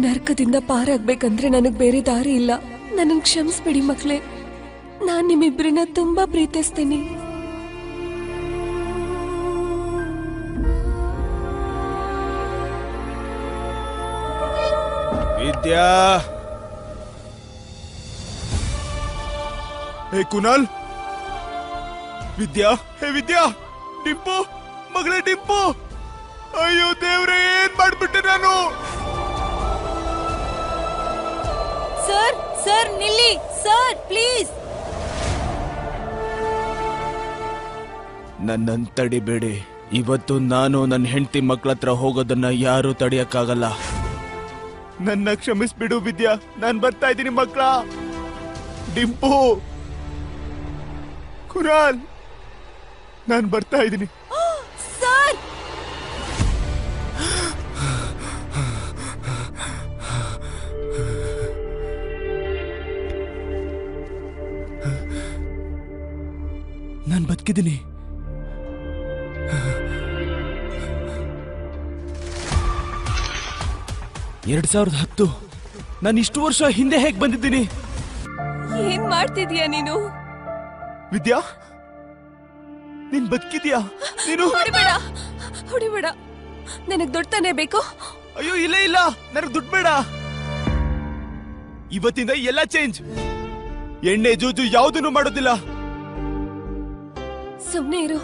ನರಕದಿಂದ ಪಾರಾಗ್ಬೇಕಂದ್ರೆ ನನಗ್ ಬೇರೆ ದಾರಿ ಇಲ್ಲ. ನನಗ್ ಕ್ಷಮಿಸ್ಬಿಡಿ ಮಕ್ಳೇ. ನಾನ್ ನಿಮ್ಮಿಬ್ಬರನ್ನ ತುಂಬಾ ಪ್ರೀತಿಸ್ತೀನಿ. ವಿದ್ಯಾ! ಹೇ ಕುನಾಲ್! ವಿದ್ಯಾ! ಹೇ ವಿದ್ಯಾ! ಡಿಂಪು! ಮಗಳೇ ಡಿಂಪು! ಅಯ್ಯೋ ದೇವ್ರೆ, ಏನ್ ಮಾಡ್ಬಿಟ್ಟೆ ನಾನು? ಸರ್ ಸರ್ ನಿಲ್ಲಿ ಸರ್ ಪ್ಲೀಸ್ ನನ್ನನ್ ತಡಿಬೇಡಿ. ಇವತ್ತು ನಾನು ನನ್ನ ಹೆಂಡತಿ ಮಕ್ಕಳ ಹತ್ರ ಹೋಗೋದನ್ನ ಯಾರು ತಡಿಯಕ್ಕಾಗಲ್ಲ. ನನ್ನ ಕ್ಷಮಿಸ್ಬಿಡು, ವಿದ್ಯಾ. ನಾನ್ ಬರ್ತಾ ಇದ್ದೀನಿ, ಮಕ್ಕಳ. ಡಿಂಪು. ಕುರಾಲ್ ನಾನ್ ಬರ್ತಾ ಇದ್ದೀನಿ. ನಾನ್ ಬದುಕಿದ್ದೀನಿ. ಎರಡ್ ಸಾವಿರದ ಹತ್ತು ನಾನು ಇಷ್ಟು ವರ್ಷ ಹಿಂದೆ ಹೇಗ್ ಬಂದಿದ್ದೀನಿ? ಏನ್ ಮಾಡ್ತಿದ್ಯಾ ನೀನು? ವಿದ್ಯಾ ನೀನ್ ಬದುಕಿದ್ಯಾ? ನೀನು? ಹೊಡಿಬೇಡ ಹೊಡಿಬೇಡ. ನನಗ್ ತಾನೇ ಬೇಕು? ಅಯ್ಯೋ ಇಲ್ಲ ಇಲ್ಲ. ನನಗೆ ದುಡ್ಡು ಬೇಡ. ಇವತ್ತಿಂದ ಎಲ್ಲ ಚೇಂಜ್ ಎಣ್ಣೆ ಜೂಜು ಯಾವುದನ್ನು ಮಾಡೋದಿಲ್ಲ. ಸುಮ್ನೆ ಇರು.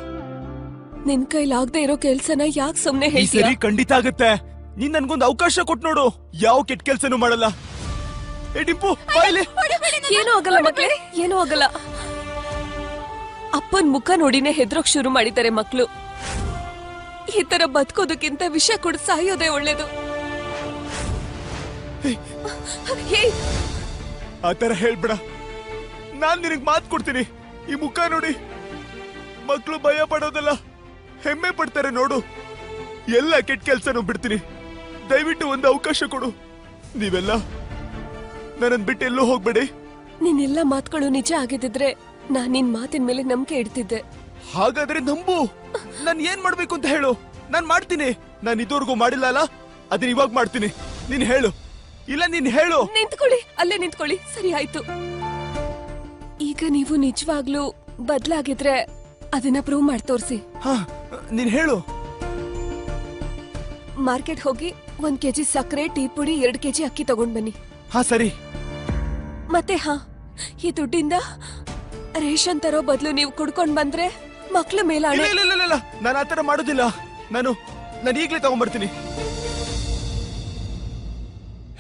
ನಿನ್ ಕೈಲಾಗ್ದೇ ಇರೋ ಕೆಲ್ಸನ ಯಾಕೆ ಸುಮ್ನೆ ಈ ಹೇಳ್ತೀಯ? ಸರಿ ಖಂಡಿತ ಆಗುತ್ತೆ. ನೀನ್ ನನ್ಗೊಂದು ಅವಕಾಶ ಕೊಟ್ ನೋಡು. ಯಾವ ಕೆಟ್ಟ ಕೆಲ್ಸನೂ ಮಾಡಲ್ಲ. ಏ ಡಿಂಪು ಬಾಯ್ಲಿ ಏನೂ ಆಗಲ್ಲ ಮಕ್ಳೇ ಏನೂ ಆಗಲ್ಲ. ಅಪ್ಪನ್ ಮುಖ ನೋಡಿನೇ ಹೆದ್ರೋಕ್ ಶುರು ಮಾಡಿದ್ದಾರೆ ಮಕ್ಳು. ಈ ತರ ಬದುಕೋದಕ್ಕಿಂತ ವಿಷ ಕುಡ್ ಸಾಯೋದೇ ಒಳ್ಳೇದು. ಹೇ, ಆ ತರ ಹೇಳ್ಬೇಡ. ನಾನ್ ನಿನಗ್ ಮಾತು ಕೊಡ್ತೀನಿ. ಈ ಮುಖ ನೋಡಿ. ಮಕ್ಳು ಭಯ ಪಡೋದಲ್ಲ. ಹೆಮ್ಮೆ ಪಡ್ತಾರೆ ನೋಡು. ಎಲ್ಲ ಕೆಟ್ಟ ಕೆಲ್ಸನೂ ಬಿಡ್ತೀನಿ. ದಯವಿಟ್ಟು ಒಂದು ಅವಕಾಶ ಕೊಡು. ನೀವೆಲ್ಲ ನನ್ನ ಬಿಟ್ಟು ಎಲ್ಲೂ ಹೋಗ್ಬೇಡಿ. ನಿನ್ನೆಲ್ಲ ಮಾತುಗಳು ನಿಜ ಆಗಿದ್ದಿದ್ರೆ ನಾನ್ ನಿನ್ ಮಾತಿನ ಮೇಲೆ ನಂಬಿಕೆ ಇಡ್ತಿದ್ದೆ. ಹಾಗಾದ್ರೆ ನಂಬು. ನಾನು ಏನ್ ಮಾಡ್ಬೇಕು ಅಂತ ಹೇಳು. ನಾನ್ ಮಾಡ್ತೀನಿ. ನಾನು ಇದುವರೆಗೂ ಮಾಡಿಲ್ಲ ಅಲ್ಲ? ಅದನ್ನ ಇವಾಗ ಮಾಡ್ತೀನಿ. ನೀನ್ ಹೇಳು. ಇಲ್ಲ ನೀನ್ ಹೇಳು. ನಿಂತ್ಕೊಳ್ಳಿ. ಅಲ್ಲೇ ನಿಂತ್ಕೊಳ್ಳಿ. ಸರಿ ಆಯ್ತು. ಈಗ ನೀವು ನಿಜವಾಗ್ಲೂ ಬದ್ಲಾಗಿದ್ರೆ ಅದನ್ನ ಪ್ರೂವ್ ಮಾಡಿ ತೋರಿಸಿ. ಹಾ ನೀನ್ ಹೇಳು. ಮಾರ್ಕೆಟ್ ಹೋಗಿ ಒಂದ್ ಕೆಜಿ ಸಕ್ಕರೆ ಟೀ ಪುಡಿ ಎರಡ್ ಕೆಜಿ ಅಕ್ಕಿ ತಗೊಂಡ್ ಬನ್ನಿ. ಹಾ ಸರಿ. ಮತ್ತೆ ಹಾ ಈ ದುಡ್ಡಿಂದ ರೇಷನ್ ತರೋ ಬದಲು ನೀವು ಕುಡ್ಕೊಂಡ್ ಬಂದ್ರೆ ಮಕ್ಳ ಮೇಲೆ ಇಲ್ಲ, ಇಲ್ಲ ಇಲ್ಲ ನಾನು ಆತರ ಮಾಡೋದಿಲ್ಲ. ನಾನು ನಾನು ಈಗಲೇ ತಗೊಂಡ್ಬರ್ತೀನಿ.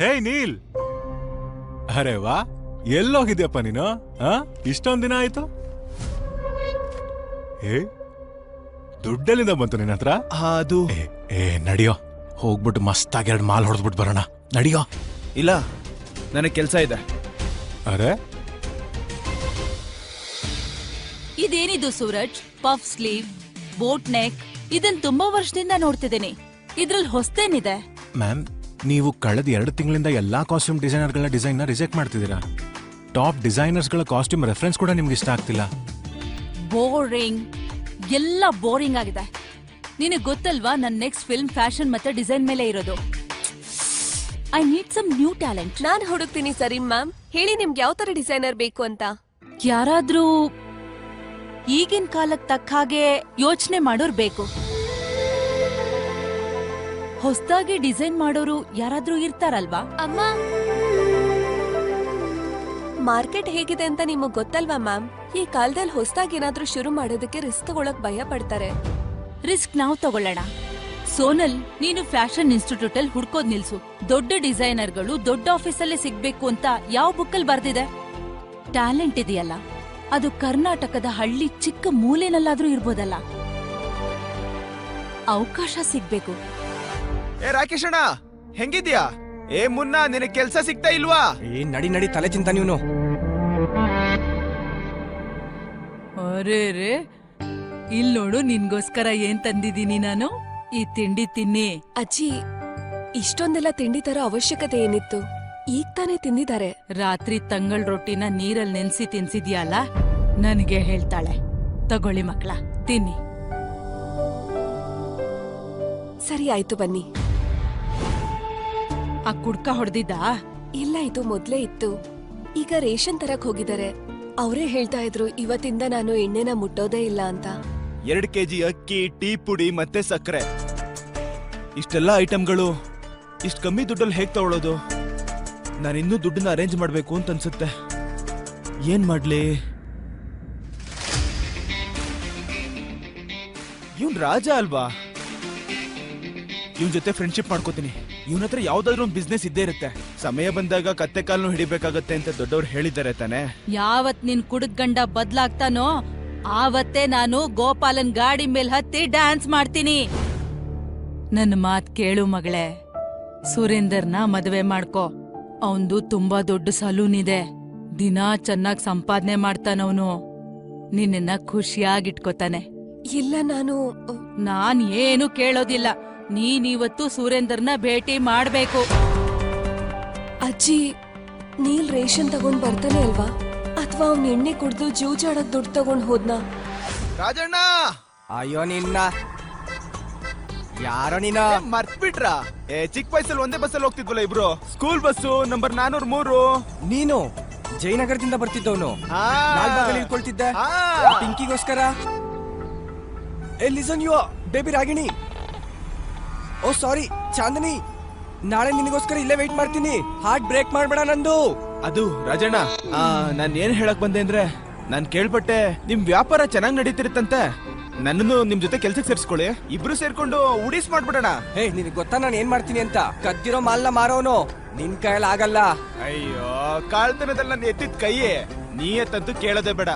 ಹೇ ನೀಲ್. ಅರೆ ವಾ. ಎಲ್ಲೋಗಿದ್ಯಪ್ಪ ನೀನು? ಆ ಇಷ್ಟೊಂದ್ ದಿನ ಆಯ್ತು? ಏ ದುಡ್ಡೆಲ್ಲಿಂದ ಬಂತು ನಿನ್ನ ಹತ್ರ? ಅದು. ಏ ಏ ನಡಿಯೋ. ಹೋಗ್ಬಿಟ್ಟು ಮಸ್ತಾಗಿ ಎರಡು ಮಾಲ್ ಹೊಡೆದ್ಬಿಟ್ಟು ಬರೋಣ. ನಡಿಯೋ. ಇಲ್ಲ ನನಗೆ ಕೆಲಸ ಇದೆ. ಅರೆ? ಇದೇನಿದು Suraj? Puff sleeve boat neck ಇದನ್ ತುಂಬಾ ವರ್ಷದಿಂದ ನೋಡ್ತಿದ್ದೀನಿ. ಇದ್ರಲ್ಲಿ ಹೊಸ್ತೇನಿದೆ ಮ್ಯಾಮ್ ನೀವು ಕಳೆದ ಎರಡು ತಿಂಗಳಿಂದ ಎಲ್ಲಾ ಕಾಸ್ಟ್ಯೂಮ್ ಡಿಸೈನರ್ಗಳ ಡಿಸೈನ್ನ ರಿಜೆಕ್ಟ್ ಮಾಡ್ತಿದ್ದೀರಾ? ಟಾಪ್ ಡಿಸೈನರ್ಸ್ಗಳ ಕಾಸ್ಟ್ಯೂಮ್ ರೆಫರೆನ್ಸ್ ಕೂಡ ನಿಮ್ಗೆ ಇಷ್ಟ ಆಗ್ತಿಲ್ಲ. ಬೋರಿಂಗ್ ಎಲ್ಲ ಬೋರಿಂಗ್ ಆಗಿದೆ. ನಿನಗೆ ಗೊತ್ತಲ್ವಾ ನನ್ನ ನೆಕ್ಸ್ಟ್ ಫಿಲ್ಮ್ ಫ್ಯಾಷನ್ ಮತ್ತೆ ಡಿಸೈನ್ ಮೇಲೆ ಇರೋದು? I need some new talent ನಾನ್ ಹುಡುಕ್ತೀನಿ ಸರಿ ಮ್ಯಾಮ್. ಹೇಳಿ ನಿಮ್ಗೆ ಯಾವ ತರ ಡಿಸೈನರ್ ಬೇಕು ಅಂತ? ಯಾರಾದ್ರೂ ಈಗಿನ ಕಾಲಕ್ಕೆ ತಕ್ಕ ಹಾಗೆ ಯೋಚನೆ ಮಾಡೋರ್ ಬೇಕು. ಹೊಸದಾಗಿ ಡಿಸೈನ್ ಮಾಡೋರು ಯಾರಾದ್ರೂ ಇರ್ತಾರಲ್ವಾ? ಅಮ್ಮ ಮಾರ್ಕೆಟ್ ಹೇಗಿದೆ ಅಂತ ನಿಮಗ್ ಗೊತ್ತಲ್ವಾ ಮ್ಯಾಮ್? ಈ ಕಾಲದಲ್ಲಿ ಹೊಸದಾಗಿ ಏನಾದ್ರೂ ಶುರು ಮಾಡೋದಕ್ಕೆ ರಿಸ್ಕ್ ತಗೊಳಕ್ ಭಯ ಪಡ್ತಾರೆ. ರಿಸ್ಕ್ ನಾವು ತಗೊಳ್ಳೋಣ. ಸೋನಲ್ ನೀನು ಫ್ಯಾಷನ್ ಇನ್ಸ್ಟಿಟ್ಯೂಟ್ ಅಲ್ಲಿ ಹುಡ್ಕೋದ್ ನಿಲ್ಸು. ದೊಡ್ಡ ಡಿಸೈನರ್ಗಳು ದೊಡ್ಡ ಆಫೀಸಲ್ಲೇ ಸಿಗ್ಬೇಕು ಅಂತ ಯಾವ ಬುಕ್ಕಲ್ಲಿ ಬರ್ದಿದೆ? ಟ್ಯಾಲೆಂಟ್ ಇದೆಯಲ್ಲ. ಅದು ಕರ್ನಾಟಕದ ಹಳ್ಳಿ ಚಿಕ್ಕ ಮೂಲೆನಲ್ಲಾದ್ರೂ ಇರ್ಬೋದಲ್ಲ. ಅವಕಾಶ ಸಿಗ್ಬೇಕು. ಏ ರಾಕೇಶ್ ಅಣ್ಣ ಹೆಂಗಿದ್ಯಾ ಏ ಮುನ್ನ ನಿನಗೆ ಕೆಲಸ ಸಿಗ್ತಾ ಇಲ್ವಾ? ಏ ನಡಿ ನಡಿ ತಲೆ ಚಿಂತ ನೀನು. ಅರೆ ರೇ ಇಲ್ ನೋಡು ನಿನ್ಗೋಸ್ಕರ ಏನ್ ತಂದಿದ್ದೀನಿ ನಾನು? ಈ ತಿಂಡಿ ತಿನ್ನಿ. ಅಜ್ಜಿ ಇಷ್ಟೊಂದೆಲ್ಲ ತಿಂಡಿ ತರೋ ಅವಶ್ಯಕತೆ ಏನಿತ್ತು? ಈಗ ತಾನೇ ತಿಂದಿದ್ದಾರೆ. ರಾತ್ರಿ ತಂಗಳ್ ರೊಟ್ಟಿನ ನೀರಲ್ಲಿ ನೆನ್ಸಿ ತಿನ್ಸಿದ್ಯಲ್ಲ? ನನಗೆ ಹೇಳ್ತಾಳೆ ತಗೊಳ್ಳಿ ಮಕ್ಳ ತಿನ್ನಿ. ಸರಿ ಆಯ್ತು ಬನ್ನಿ. ಆ ಕುಡ್ಕ ಹೊಡೆದಿದ್ದ? ಇಲ್ಲ ಇದು ಮೊದ್ಲೇ ಇತ್ತು. ಈಗ ರೇಷನ್ ತರಕ್ ಹೋಗಿದ್ದಾರೆ. ಅವರೇ ಹೇಳ್ತಾ ಇದ್ರು, ಇವತ್ತಿಂದ ನಾನು ಎಣ್ಣೆನ ಮುಟ್ಟೋದೇ ಇಲ್ಲ ಅಂತ. ಎರಡು ಕೆಜಿ ಅಕ್ಕಿ, ಟೀ ಪುಡಿ ಮತ್ತೆ ಸಕ್ಕರೆ. ಇಷ್ಟೆಲ್ಲ ಐಟಮ್ಗಳು ಇಷ್ಟು ಕಮ್ಮಿ ದುಡ್ಡಲ್ಲಿ ಹೇಗೆ ತಗೊಳ್ಳೋದು ನಾನು ಇನ್ನೂ ದುಡ್ಡನ್ನ ಅರೇಂಜ್ ಮಾಡಬೇಕು ಅಂತ ಅನ್ಸುತ್ತೆ. ಏನ್ ಮಾಡ್ಲಿ? ಇವನ್ ರಾಜ ಅಲ್ವಾ? ಇವನ್ ಜೊತೆ ಫ್ರೆಂಡ್ಶಿಪ್ ಮಾಡ್ಕೋತೀನಿ. ಇವನ ಹತ್ರ ಯಾವ್ದಾದ್ರು ಒಂದು ಬಿಸ್ನೆಸ್ ಇದ್ದೇ ಇರುತ್ತೆ. ಸಮಯ ಬಂದಾಗ ಕತ್ತೆ ಕಾಲ್ನು ಹಿಡಿಬೇಕಾಗತ್ತೆ ಅಂತ ದೊಡ್ಡವ್ರು ಹೇಳಿದ್ದಾರೆ ತಾನೆ. ಯಾವತ್ ನಿನ್ ಕುಡಿದ್ ಗಂಡ ಬದ್ಲಾಗ್ತಾನೋ ಆವತ್ತೇ ನಾನು ಗೋಪಾಲನ್ ಗಾಡಿ ಮೇಲ್ ಹತ್ತಿ ಡ್ಯಾನ್ಸ್ ಮಾಡ್ತೀನಿ. ನನ್ನ ಮಾತ್ ಕೇಳು ಮಗಳೇ. ಸುರೇಂದರ್ನ ಮದುವೆ ಮಾಡ್ಕೋ. ಅವಂದು ತುಂಬಾ ದೊಡ್ಡ ಸಲೂನ್ ಇದೆ. ದಿನಾ ಚೆನ್ನಾಗ್ ಸಂಪಾದನೆ ಮಾಡ್ತಾನವನು ನಿನ್ನ ಖುಷಿಯಾಗಿಟ್ಕೋತಾನೆ ಇಲ್ಲ ನಾನು ನಾನ್ ಏನು ಕೇಳೋದಿಲ್ಲ. ನೀನಿವತ್ತು ಸುರೇಂದರ್ನ ಭೇಟಿ ಮಾಡ್ಬೇಕು. ಅಜ್ಜಿ ನೀಲ್ ರೇಷನ್ ತಗೊಂಡ್ ಬರ್ತಾನೆ ಅಲ್ವಾ? ಅಥವಾ ಅವ್ನ ಎಣ್ಣೆ ಕುಡ್ದು ಜೂಜಾಡಕ್ ದುಡ್ಡು ತಗೊಂಡ್ ಹೋದ್ನ? ರಾಜಣ್ಣ! ಅಯ್ಯೋ ನಿನ್ನ. ಯಾರೋ ನೀನ? ಮರ್ತ್ಬಿಟ್ರಾ? ಏ ಚಿಕ್ಕ ವಯಸ್ಸಲ್ಲಿ ಒಂದೇ ಬಸ್ಸಲ್ಲಿ ಹೋಗ್ತಿದ್ವಲ್ಲ ಇಬ್ರು? ಸ್ಕೂಲ್ ಬಸ್ಸು ನಂಬರ್ ನಾನೂರ್ ಮೂರು ನೀನು? ಜಯನಗರದಿಂದ ಬರ್ತಿದ್ದವನು. ಆ. ಇಳ್ಕೊಳ್ತಿದ್ದೆ. ಆ. ಪಿಂಕಿಗೋಸ್ಕರ. Hey listen you baby Ragini? Oh sorry. Chandni ನಾಳೆ ನಿನಗೋಸ್ಕರ ಇಲ್ಲೇ ವೇಟ್ ಮಾಡ್ತೀನಿ. ಹಾರ್ಟ್ ಬ್ರೇಕ್ ಮಾಡ್ಬೇಡ ನಂದು. ಅದು ರಾಜಣ್ಣ. ಆ, ನಾನ್ ಏನ್ ಹೇಳಕ್ ಬಂದೆ ಅಂದ್ರೆ ನಾನ್ ಕೇಳ್ಪಟ್ಟೆ ನಿಮ್ ವ್ಯಾಪಾರ ಚೆನ್ನಾಗ್ ನಡೀತಿರುತ್ತಂತೆ. ನನ್ನನ್ನು ನಿಮ್ ಜೊತೆ ಕೆಲ್ಸಕ್ಕೆ ಸೇರಿಸ್ಕೊಳ್ಳಿ. ಇಬ್ರು ಸೇರ್ಕೊಂಡು ಉಡೀಸ್ ಮಾಡ್ಬಿಡೋಣ. ಹೇ ನಿನಗೆ ಗೊತ್ತಾ ನಾನು ಏನ್ ಮಾಡ್ತೀನಿ ಅಂತ? ಕದ್ದಿರೋ ಮಾಲ್ನ ಮಾರೋನು. ನಿನ್ ಕೈಯಲ್ಲಿ ಆಗಲ್ಲ. ಅಯ್ಯೋ ಕಾಳ್ತನದಲ್ಲಿ ನನ್ನ ಎತ್ತಿದ ಕೈಯೇ. ನೀ ಎತ್ತಂತೂ ಕೇಳೋದೇ ಬೇಡ.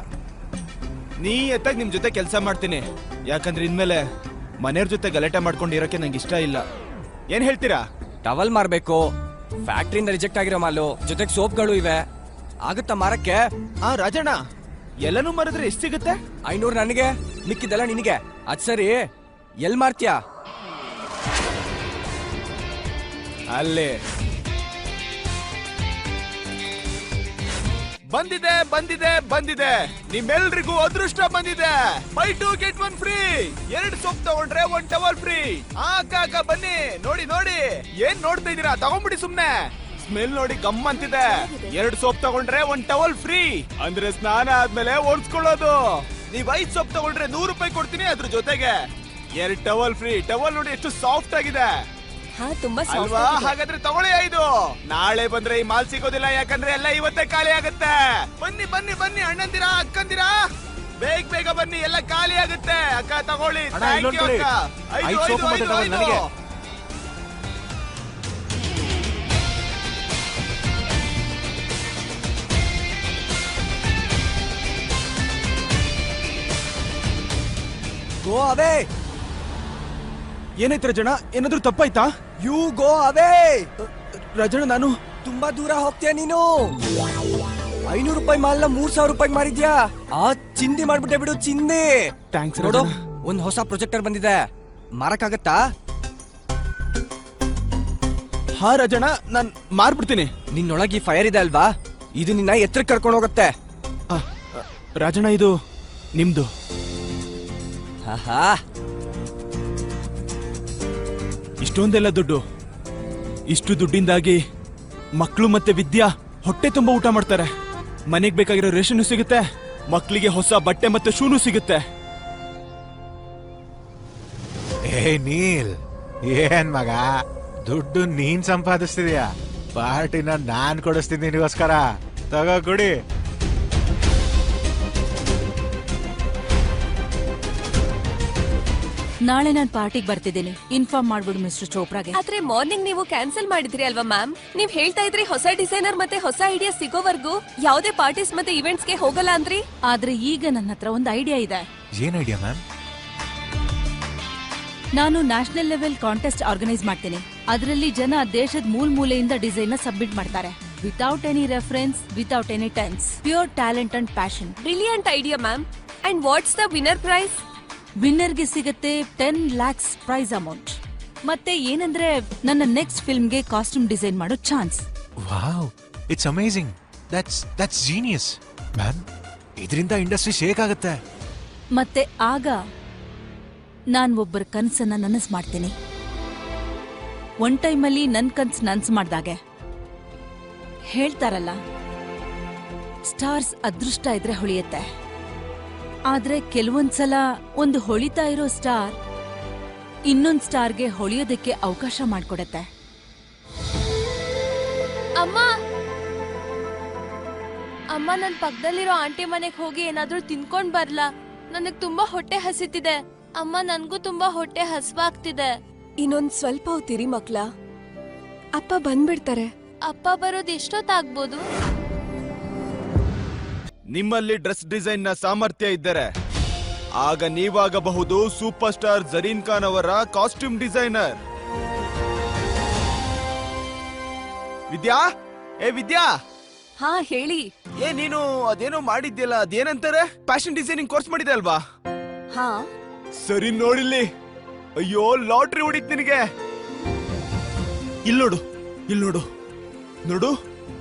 ನೀ ಎತ್ತಾಗ ನಿಮ್ ಜೊತೆ ಕೆಲಸ ಮಾಡ್ತೀನಿ. ಯಾಕಂದ್ರೆ ಇನ್ಮೇಲೆ ಮನೆಯವ್ರ ಜೊತೆ ಗಲಾಟೆ ಮಾಡ್ಕೊಂಡು ಇರೋಕೆ ನಂಗೆ ಇಷ್ಟ ಇಲ್ಲ. ಏನ್ ಹೇಳ್ತೀರಾ? ಟವಲ್ ಮಾರ್ಬೇಕು. ಫ್ಯಾಕ್ಟ್ರಿಯಿಂದ ರಿಜೆಕ್ಟ್ ಆಗಿರೋ ಮಾಲು ಜೊತೆಗೆ ಸೋಪ್ಗಳು ಇವೆ. ಆಗುತ್ತಾ ಮಾರಕ್ಕೆ? ಆ ರಾಜಣ್ಣ ಎಲ್ಲನೂ ಮಾರಿದ್ರೆ ಎಷ್ಟು ಸಿಗುತ್ತೆ? ಐನೂರು ನನಗೆ ಮಿಕ್ಕಿದ್ದೆಲ್ಲ ನಿನಗೆ. ಅದ್ ಸರಿ. ಎಲ್ ಮಾರ್ತೀಯಾ? ಅಲ್ಲೇ. ಬಂದಿದೆ ಬಂದಿದೆ ಬಂದಿದೆ. ನಿಮ್ಮೆಲ್ರಿಗೂ ಅದೃಷ್ಟ ಬಂದಿದೆ. Buy two get one free ಎರಡು ಸೋಪ್ ತಗೊಂಡ್ರೆ ಒನ್ ಟವಲ್ ಫ್ರೀ ಅಕ್ಕ ಬನ್ನಿ. ನೋಡಿ ನೋಡಿ. ಏನ್ ನೋಡ್ತಾ ಇದೀರಾ ತಗೊಂಡ್ಬಿಡಿ ಸುಮ್ನೆ. ಸ್ಮೆಲ್ ನೋಡಿ ಗಮ್ ಅಂತಿದೆ. ಎರಡು ಸೋಪ್ ತಗೊಂಡ್ರೆ ಒನ್ ಟವಲ್ ಫ್ರೀ ಅಂದ್ರೆ ಸ್ನಾನ ಆದ್ಮೇಲೆ ಓಡಿಸ್ಕೊಳ್ಳೋದು. ನೀವ್ ಐದ್ ಸೋಪ್ ತಗೊಂಡ್ರೆ ನೂರು ರೂಪಾಯಿ ಕೊಡ್ತೀನಿ ಅದ್ರ ಜೊತೆಗೆ. ಎರಡು ಟವಲ್ ಫ್ರೀ ಟವಲ್ ನೋಡಿ ಎಷ್ಟು ಸಾಫ್ಟ್ ಆಗಿದೆ. ಹಾ ತುಂಬಾ soft ಅಲ್ವಾ ಆಗಿದೆ. ಹಾಗಾದ್ರೆ ತಗೊಳ್ಳಿ ಐದು ನಾಳೆ ಬಂದ್ರೆ ಈ ಮಾಲ್ ಸಿಗೋದಿಲ್ಲ ಯಾಕಂದ್ರೆ ಎಲ್ಲ ಇವತ್ತೇ ಖಾಲಿ ಆಗುತ್ತೆ ಬನ್ನಿ ಬನ್ನಿ ಬನ್ನಿ ಅಣ್ಣಂದಿರಾ ಅಕ್ಕಂದಿರಾ ಬೇಗ ಬೇಗ ಬನ್ನಿ ಎಲ್ಲ ಖಾಲಿ ಆಗುತ್ತೆ ಅಕ್ಕ ತಗೊಳ್ಳಿ ಅಣ್ಣ, Thank ಇಲ್ಲೊಂದ್ you, ಕೊಡಿ. ಅಕ್ಕ. ಐದು, ಐದು ಐದು, ಮತ್ತೆ ಐದು. ನನಗೆ. ಗೋ ಅವೇ ಏನಾಯ್ತು ರಜಣ ಏನಾದ್ರೂ ತಪ್ಪಾಯ್ತಾ? ಯು ಗೋ ಅವೇ ರಜಣ ನಾನು ತುಂಬಾ ದೂರ ಹೋಗ್ತೀಯ ನೀನು? ಐನೂರು ರೂಪಾಯಿ ಮಾಲ್ನ ಮೂರ್ ಸಾವಿರ ರೂಪಾಯಿ ಮಾರಿದ್ಯಾ? ಆ ಚಿಂದಿ ಮಾಡ್ಬಿಟ್ಟೆ ಬಿಡು ಚಿಂದಿ. ಥ್ಯಾಂಕ್ಸ್ ನೋಡು ಒಂದ್ ಹೊಸ ಪ್ರೊಜೆಕ್ಟರ್ ಬಂದಿದೆ. ಮಾರಕ್ಕಾಗತ್ತಾ? ಹಾ ರಜಣ ನಾನ್ ಮಾರ್ಬಿಡ್ತೀನಿ. ನಿನ್ನೊಳಗೆ ಈ ಫೈರ್ ಇದೆ ಅಲ್ವಾ? ಇದು ನಿನ್ನ ಎತ್ತರಕ್ಕೆ ಕರ್ಕೊಂಡು ಹೋಗುತ್ತೆ. ಆ, ಆ, ರಾಜಣ್ಣ ಇದು ನಿಮ್ದು. ಆಹಾ. ಇಷ್ಟೊಂದೆಲ್ಲ ದುಡ್ಡು. ಇಷ್ಟು ದುಡ್ಡಿಂದಾಗಿ ಮಕ್ಕಳು ಮತ್ತೆ ವಿದ್ಯಾ ಹೊಟ್ಟೆ ತುಂಬಾ ಊಟ ಮಾಡ್ತಾರೆ. ಮನೆಗೆ ಬೇಕಾಗಿರೋ ರೇಷನ್ ಸಿಗುತ್ತೆ ಮಕ್ಕಳಿಗೆ ಹೊಸ ಬಟ್ಟೆ ಮತ್ತೆ ಶೂನು ಸಿಗುತ್ತೆ. ಏ, ನೀಲ್, ಏನ್ ಮಗ? ದುಡ್ಡು ನೀನ್ ಸಂಪಾದಿಸ್ತಿದ್ಯಾ? ಪಾರ್ಟಿನ ನಾನ್ ಕೊಡಿಸ್ತೀನಿ ನಿನಗೋಸ್ಕರ. ತಗೋ ಕುಡಿ. ನಾಳೆ ನಾನ್ ಪಾರ್ಟಿಗೆ ಬರ್ತಿದ್ದೀನಿ. ಇನ್ಫಾರ್ಮ್ ಮಾಡ್ಬಿಡು ಮಿಸ್ಟರ್ ಚೋಪ್ರಾಗೆ ಆದ್ರೆ ಮಾರ್ನಿಂಗ್ ನೀವು ಕ್ಯಾನ್ಸಲ್ ಮಾಡಿದ್ರಿ ಅಲ್ವಾ ಮ್ಯಾಮ್ ನೀವ್ ಹೇಳ್ತಾ ಇದ್ರಿ ಹೊಸ ಡಿಸೈನರ್ ಮತ್ತೆ ಹೊಸ ಐಡಿಯಾ ಸಿಗೋವರೆಗೂ ಯಾವ್ದೇ ಪಾರ್ಟೀಸ್ ಮತ್ತೆ ಇವೆಂಟ್ಸ್ಗೆ ಹೋಗಲ್ಲ ಅಂದ್ರಿ? ಆದ್ರೆ ಈಗ ನನ್ನ ಹತ್ರ ಒಂದು ಐಡಿಯಾ ಇದೆ. ಏನ್ ಐಡಿಯಾ ಮ್ಯಾಮ್ ನಾನು ನ್ಯಾಷನಲ್ ಲೆವೆಲ್ ಕಾಂಟೆಸ್ಟ್ ಆರ್ಗನೈಸ್ ಮಾಡ್ತೀನಿ. ಅದರಲ್ಲಿ ಜನ ದೇಶದ ಮೂಲ ಮೂಲೆಯಿಂದ ಡಿಸೈನ್ನ ಸಬ್ಮಿಟ್ ಮಾಡ್ತಾರೆ. Without any reference without any times pure talent and passion brilliant idea ma'am and what's the winner prize ವಿನ್ನರ್ಗೆ ಸಿಗುತ್ತೆ ಟೆನ್ ಲ್ಯಾಕ್ಸ್ ಪ್ರೈಸ್ ಅಮೌಂಟ್ ಮತ್ತೆ ಏನಂದ್ರೆ ನನ್ನ ನೆಕ್ಸ್ಟ್ ಫಿಲ್ಮ್ಗೆ ಕಾಸ್ಟ್ಯೂಮ್ ಡಿಸೈನ್ ಮಾಡೋ chance wow it's amazing that's that's genius ma'am ಇದರಿಂದ industry shake ಆಗುತ್ತೆ. ಮತ್ತೆ ಆಗ ನಾನು ಒಬ್ಬರ ಕನಸನ್ನ ನನಸ್ ಮಾಡ್ತೀನಿ. ಒನ್ ಟೈಮಲ್ಲಿ ನನ್ನ ಕನ್ಸ್ ನನ್ಸ್ ಮಾಡಿದಾಗೆ. ಹೇಳ್ತಾರಲ್ಲ ಸ್ಟಾರ್ಸ್ ಅದೃಷ್ಟ ಇದ್ರೆ ಹೊಳಿಯತ್ತೆ. ಆದ್ರೆ ಕೆಲವೊಂದ್ಸಲ ಒಂದು ಹೊಳಿತಾ ಇರೋ ಸ್ಟಾರ್ ಇನ್ನೊಂದ್ ಸ್ಟಾರ್ಗೆ ಹೊಳಿಯೋದಕ್ಕೆ ಅವಕಾಶ ಮಾಡ್ಕೊಡತ್ತೆ. ಅಮ್ಮ! ಅಮ್ಮ ನನ್ ಪಕ್ಕದಲ್ಲಿರೋ ಆಂಟಿ ಮನೆಗ್ ಹೋಗಿ ಏನಾದ್ರೂ ತಿನ್ಕೊಂಡ್ ಬರ್ಲಾ? ನನಗ್ ತುಂಬಾ ಹೊಟ್ಟೆ ಹಸಿತಿದೆ. ಅಮ್ಮ ನನ್ಗೂ ತುಂಬಾ ಹೊಟ್ಟೆ ಹಸ್ವಾಗ್ತಿದೆ. ಇನ್ನೊಂದ್ ಸ್ವಲ್ಪ ಹೊತ್ತಿರಿ ಮಕ್ಳ. ಅಪ್ಪ ಬಂದ್ಬಿಡ್ತಾರೆ. ಅಪ್ಪ ಬರೋದ್ ಎಷ್ಟೊತ್ತಾಗ್ಬೋದು? ನಿಮ್ಮಲ್ಲಿ ಡ್ರೆಸ್ ಡಿಸೈನ್ನ ಸಾಮರ್ಥ್ಯ ಇದ್ದರೆ ಆಗ ನೀವಾಗಬಹುದು ಸೂಪರ್ ಸ್ಟಾರ್ ಜರೀನ್ ಖಾನ್ ಅವರ ಕಾಸ್ಟ್ಯೂಮ್ ಡಿಸೈನರ್. ವಿದ್ಯಾ? ಏ ವಿದ್ಯಾ? ಹಾ ಹೇಳಿ. ಏ ನೀನು ಅದೇನೋ ಮಾಡಿದ್ಯಲ್ಲ ಅದೇನಂತಾರೆ? ಫ್ಯಾಷನ್ ಡಿಸೈನಿಂಗ್ ಕೋರ್ಸ್ ಮಾಡಿದೆ ಅಲ್ವಾ? ಹಾ. ಸರಿ ನೋಡಿಲ್ಲಿ. ಅಯ್ಯೋ ಲಾಟ್ರಿ ಹೊಡಿತ್ ನಿನಗೆ. ಇಲ್ಲೋಡು ಇಲ್ಲೋಡು ನೋಡು.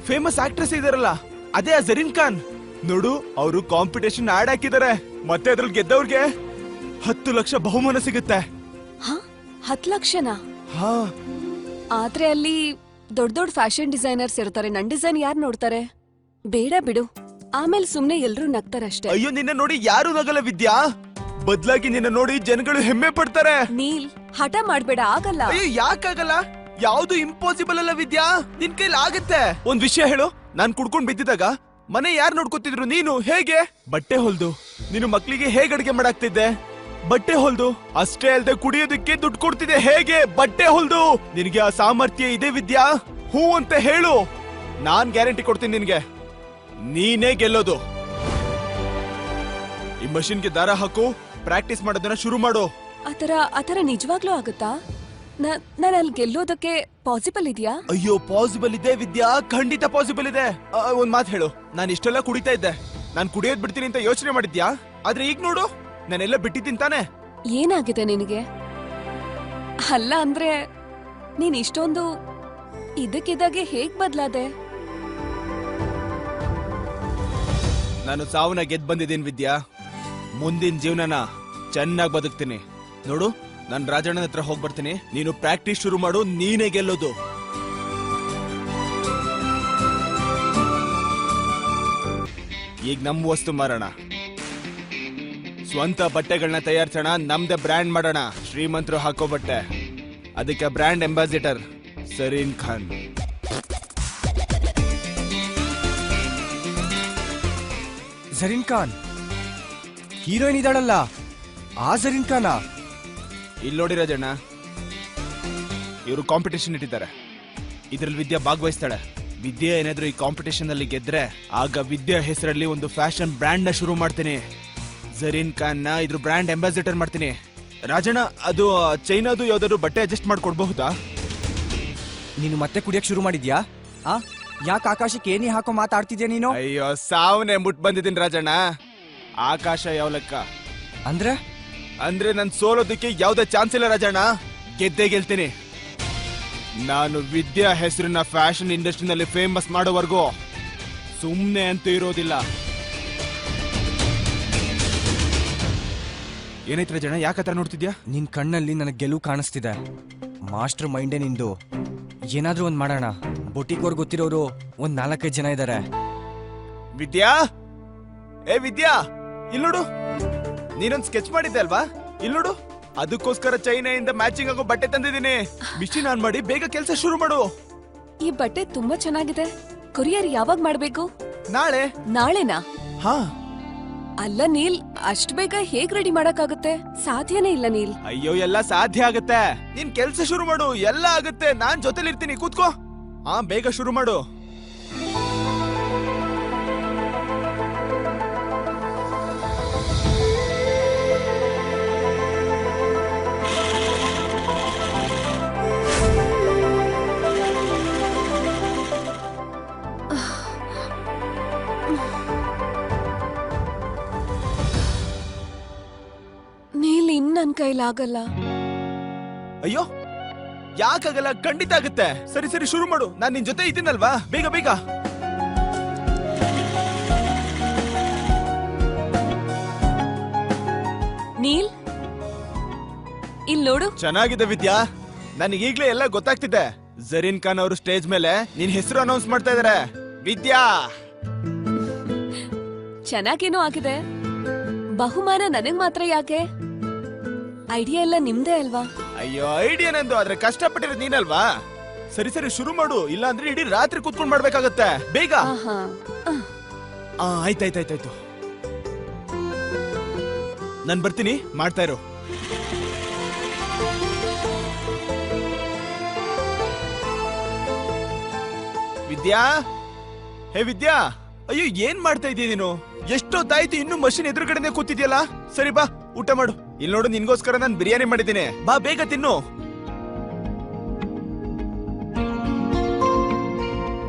ಫೇಮಸ್ ಆಕ್ಟ್ರೆಸ್ ಇದಾರಲ್ಲ ಅದೇ ಆ ಜರೀನ್ ಖಾನ್. ನೋಡು ಅವರು ಕಾಂಪಿಟೇಷನ್ ಆಡ್ ಹಾಕಿದ್ದಾರೆ ಮತ್ತೆ ಅದ್ರಲ್ಲಿ ಗೆದ್ದವ್ರಿಗೆ ಹತ್ತು ಲಕ್ಷ ಬಹುಮಾನ ಸಿಗುತ್ತೆ. ಹಾ? ಹತ್ ಲಕ್ಷನಾ? ಹಾ. ಆದ್ರೆ ಅಲ್ಲಿ ದೊಡ್ಡ ದೊಡ್ಡ ಫ್ಯಾಷನ್ ಡಿಸೈನರ್ಸ್ ಇರ್ತಾರೆ. ನನ್ ಡಿಸೈನ್ ಯಾರು ನೋಡ್ತಾರೆ? ಬೇಡ ಬಿಡು. ಆಮೇಲೆ ಸುಮ್ನೆ ನಗ್ತಾರೆ ನಗ್ತಾರಷ್ಟೇ ಅಯ್ಯೋ ನಿನ್ನ ನೋಡಿ ಯಾರು ನಗಲ್ಲ ವಿದ್ಯಾ? ಬದ್ಲಾಗಿ ನಿನ್ನ ನೋಡಿ ಜನಗಳು ಹೆಮ್ಮೆ ಪಡ್ತಾರೆ. ನೀಲ್ ಹಠ ಮಾಡ್ಬೇಡ ಆಗಲ್ಲ. ಅಯ್ಯೋ ಯಾಕಾಗಲ್ಲ? ಯಾವ್ದು ಇಂಪಾಸಿಬಲ್ ಅಲ್ಲ ವಿದ್ಯಾ? ನಿನ್ ಕೈಲಿ ಆಗತ್ತೆ. ಒಂದ್ ವಿಷಯ ಹೇಳು. ನಾನ್ ಕುಡ್ಕೊಂಡ್ ಬಿದ್ದಿದಾಗ ಮನೆ ಯಾರು ನೋಡ್ಕೋತಿದ್ರು ನೀನು? ಹೇಗೆ? ಬಟ್ಟೆ ಹೊಲ್ದು. ನೀನು ಮಕ್ಕಳಿಗೆ ಹೇಗೆ ಅಡಿಗೆ ಮಾಡಾಕ್ತಿದ್ದೆ? ಬಟ್ಟೆ ಹೊಲ್ದು. ಅಷ್ಟೇ ಅಲ್ಲದೆ ಕುಡಿಯೋದಕ್ಕೆ ದುಡ್ಡು ಕೊಡ್ತಿದೆ ಹೇಗೆ? ಬಟ್ಟೆ ಹೊಲ್ದು. ನಿನಗೆ ಆ ಸಾಮರ್ಥ್ಯ ಇದೆ ವಿದ್ಯಾ? ಹೂ ಅಂತ ಹೇಳು. ನಾನ್ ಗ್ಯಾರಂಟಿ ಕೊಡ್ತೀನಿ ನಿನ್ಗೆ. ನೀನೇ ಗೆಲ್ಲೋದು. ಈ ಮಷಿನ್ಗೆ ದಾರ ಹಾಕು. ಪ್ರಾಕ್ಟೀಸ್ ಮಾಡೋದನ್ನ ಶುರು ಮಾಡು. ಆತರ ಆತರ ನಿಜವಾಗ್ಲೂ ಆಗುತ್ತಾ? ನಾನ್ ಅಲ್ಲಿ ಗೆಲ್ಲೋದಕ್ಕೆ ಪಾಸಿಬಲ್ ಇದೆಯಾ? ಅಯ್ಯೋ ಪಾಸಿಬಲ್ ಇದೆ ವಿದ್ಯಾ ಖಂಡಿತ ಪಾಸಿಬಲ್ ಇದೆ. ಆ, ಒಂದ್ ಮಾತು ಹೇಳು. ನಾನು ಇಷ್ಟೆಲ್ಲ ಕುಡಿತಾ ಇದ್ದೆ. ನಾನು ಕುಡಿಯೋದ್ ಬಿಡ್ತೀನಿ ಅಂತ ಯೋಚನೆ ಮಾಡಿದ್ಯಾ? ಆದ್ರೆ ಈಗ ನೋಡು ನಾನೆಲ್ಲ ಬಿಟ್ಟಿದ್ದೀನಿ ತಾನೆ. ಏನಾಗಿದೆ ನಿನಗೆ? ಅಲ್ಲ ಅಂದ್ರೆ ನೀನ್ ಇಷ್ಟೊಂದು ಇದಕ್ಕಿದ್ದಾಗೆ ಹೇಗ್ ಬದ್ಲಾದೆ? ನಾನು ಸಾವನ್ನ ಗೆದ್ ಬಂದಿದ್ದೀನಿ ವಿದ್ಯಾ. ಮುಂದಿನ ಜೀವನನ ಚೆನ್ನಾಗಿ ಬದುಕ್ತೀನಿ. ನೋಡು. ನಾನು ರಾಜಣ್ಣನ ಹತ್ರ ಹೋಗಿ ಬರ್ತೀನಿ. ನೀನು ಪ್ರಾಕ್ಟೀಸ್ ಶುರು ಮಾಡು, ನೀನೇ ಗೆಲ್ಲೋದು. ಈಗ ನಮ್ಮ ವಸ್ತು ಮಾರೋಣ. ಸ್ವಂತ ಬಟ್ಟೆಗಳನ್ನ ತಯಾರಿಸೋಣ, ನಮ್ದೇ ಬ್ರ್ಯಾಂಡ್ ಮಾಡೋಣ. ಶ್ರೀಮಂತರು ಹಾಕೋ ಬಟ್ಟೆ. ಅದಕ್ಕೆ brand ambassador Zareen Khan. Zareen Khan? Heroine ಇದ್ದಾಳಲ್ಲ. ಆ ಜರೀನ್ ಖಾನಾ? ಇಲ್ಲಿ ನೋಡಿ ರಾಜಣ್ಣ ಇವರು ಕಾಂಪಿಟೇಷನ್ ಇಟ್ಟಿದ್ದಾರೆ. ಇದ್ರಲ್ಲಿ ವಿದ್ಯಾ ಭಾಗವಹಿಸ್ತಾಳೆ. ವಿದ್ಯೆ ಏನಾದ್ರೂ ಈ ಕಾಂಪಿಟೇಷನ್ ಅಲ್ಲಿ ಗೆದ್ರೆ ಆಗ ವಿದ್ಯಾ ಹೆಸರಲ್ಲಿ ಒಂದು ಫ್ಯಾಷನ್ ಬ್ರ್ಯಾಂಡ್ನ ಶುರು ಮಾಡ್ತೀನಿ. ಜರೀನ್ ಖಾನ್ನ ಇದ್ರ ಬ್ರ್ಯಾಂಡ್ ಅಂಬಾಸಿಡರ್ ಮಾಡ್ತೀನಿ. ರಾಜಣ್ಣ ಅದು ಚೈನಾದು ಯಾವ್ದಾದ್ರು ಬಟ್ಟೆ ಅಡ್ಜಸ್ಟ್ ಮಾಡ್ಕೊಡ್ಬಹುದಾ? ನೀನು ಮತ್ತೆ ಕುಡಿಯಕ್ ಶುರು ಮಾಡಿದ್ಯಾ? ಆ? ಯಾಕೆ ಆಕಾಶಕ್ಕೆ ಏನೇ ಹಾಕೋ ಮಾತಾಡ್ತಿದ್ಯಾ ನೀನು? ಅಯ್ಯೋ ಸಾವನೆ ಮುಟ್ ಬಂದಿದ್ದೀನಿ ರಾಜಣ್ಣ. ಆಕಾಶ ಯಾವ ಲೆಕ್ಕ? ಅಂದ್ರೆ? ಅಂದ್ರೆ ನನ್ ಸೋಲೋದಕ್ಕೆ ಯಾವ್ದೇ ಚಾನ್ಸ್ ಇಲ್ಲ ರಾಜಣ್ಣ. ಗೆದ್ದೇ ಗೆಲ್ತೀನಿ. ನಾನು ವಿದ್ಯಾ ಹೆಸರಿನ ಫ್ಯಾಷನ್ ಇಂಡಸ್ಟ್ರಿನಲ್ಲಿ ಫೇಮಸ್ ಮಾಡೋವರೆಗೂ ಸುಮ್ಮನೆ ಅಂತೂ ಇರೋದಿಲ್ಲ. ಏನೈತ್ರ ಜನ ಯಾಕತ್ರ ನೋಡ್ತಿದ್ಯಾ? ನಿನ್ ಕಣ್ಣಲ್ಲಿ ನನಗೆ ಗೆಲುವು ಕಾಣಿಸ್ತಿದೆ. ಮಾಸ್ಟರ್ ಮೈಂಡೇ ನಿಂದು. ಏನಾದ್ರೂ ಒಂದ್ ಮಾಡೋಣ. ಬೊಟಿಕೋರ್ ಗೊತ್ತಿರೋರು ಒಂದ್ ನಾಲ್ಕೈದು ಜನ ಇದ್ದಾರೆ ವಿದ್ಯಾ? ಏ ವಿದ್ಯಾ ಇಲ್ಲೋಡು ನೋಡು. ನೀನೊಂದ್ ಸ್ಕೆಚ್ ಮಾಡಿದ್ದೆ ಅಲ್ವಾ? ಇಲ್ಲೋಡು ನೋಡು. ಅದಕ್ಕೋಸ್ಕರ ಚೈನಾಯಿಂದ ಮ್ಯಾಚಿಂಗ್ ಆಗೋ ಬಟ್ಟೆ ತಂದಿದ್ದೀನಿ. ಮಿಷಿನ್ ಆನ್ ಮಾಡಿ ಬೇಗ ಕೆಲಸ ಶುರು ಮಾಡು. ಈ ಬಟ್ಟೆ ತುಂಬಾ ಚೆನ್ನಾಗಿದೆ. ಕೊರಿಯರ್ ಯಾವಾಗ ಮಾಡ್ಬೇಕು? ನಾಳೆ. ನಾಳೆನಾ? ಹಾ. ಅಲ್ಲ ನೀಲ್ ಅಷ್ಟ್ ಬೇಗ ಹೇಗ್ ರೆಡಿ ಮಾಡಕ್ಕಾಗುತ್ತೆ? ಸಾಧ್ಯನೇ ಇಲ್ಲ ನೀಲ್. ಅಯ್ಯೋ ಎಲ್ಲ ಸಾಧ್ಯ ಆಗುತ್ತೆ. ನೀನ್ ಕೆಲ್ಸ ಶುರು ಮಾಡು. ಎಲ್ಲ ಆಗುತ್ತೆ. ನಾನ್ ಜೊತೆಲಿರ್ತೀನಿ. ಕೂತ್ಕೋ. ಹಾ ಬೇಗ ಶುರು ಮಾಡು. ನನ್ ಕೈಲಾಗಲ್ಲ. ಅಯ್ಯೋ ಯಾಕಾಗಲ್ಲ? ಖಂಡಿತ ಆಗುತ್ತೆ. ಸರಿ ಸರಿ ಶುರು ಮಾಡು. ನಾನ್ ನಿನ್ ಜೊತೆ ಇದ್ದೀನಲ್ವಾ? ಬೇಗ ಬೇಗ. ನೀಲ್ ಇಲ್ಲಿ ನೋಡು. ಚೆನ್ನಾಗಿದೆ ವಿದ್ಯಾ. ನನಗೆ ಈಗ್ಲೇ ಎಲ್ಲ ಗೊತ್ತಾಗ್ತಿದೆ. ಜರೀನ್ ಖಾನ್ ಅವರು ಸ್ಟೇಜ್ ಮೇಲೆ ನಿನ್ ಹೆಸರು ಅನೌನ್ಸ್ ಮಾಡ್ತಾ ಇದಾರೆ. ವಿದ್ಯಾ! ಚೆನ್ನಾಗೇನೋ ಆಗಿದೆ. ಬಹುಮಾನ ನನಗ್ ಮಾತ್ರ ಯಾಕೆ? ಐಡಿಯಾ ಎಲ್ಲ ನಿಮ್ದೇ ಅಲ್ವಾ? ಅಯ್ಯೋ ಐಡಿಯಾ ನಂದು ಆದ್ರೆ ಕಷ್ಟಪಟ್ಟಿರೋದು ನೀನಲ್ವಾ? ಸರಿ ಸರಿ ಶುರು ಮಾಡು. ಇಲ್ಲ ಅಂದ್ರೆ ಇಡೀ ರಾತ್ರಿ ಕೂತ್ಕೊಂಡು ಮಾಡ್ಬೇಕಾಗತ್ತೆ. ಬೇಗ. ಆಹಾ. ಆಹ್. ಆ, ಆಯ್ತಾಯ್ತಾಯ್ತಾಯ್ತು ನಾನು ಬರ್ತೀನಿ. ಮಾಡ್ತಾ ಇರು. ವಿದ್ಯಾ? ಹೇ ವಿದ್ಯಾ! ಅಯ್ಯೋ ಏನ್ ಮಾಡ್ತಾ ಇದೀಯ ನೀನು? ಎಷ್ಟೊತ್ತಾಯ್ತು? ಇನ್ನು ಮಷಿನ್ ಎದುರುಗಡೆನೆ ಕೂತಿದ್ಯಲ್ಲ? ಸರಿ ಬಾ. ಊಟ ಮಾಡು. ಇಲ್ಲಿ ನೋಡು ನಿನ್ಗೋಸ್ಕರ ನಾನು ಬಿರಿಯಾನಿ ಮಾಡಿದ್ದೀನಿ. ಬಾ ಬೇಗ ತಿನ್ನು.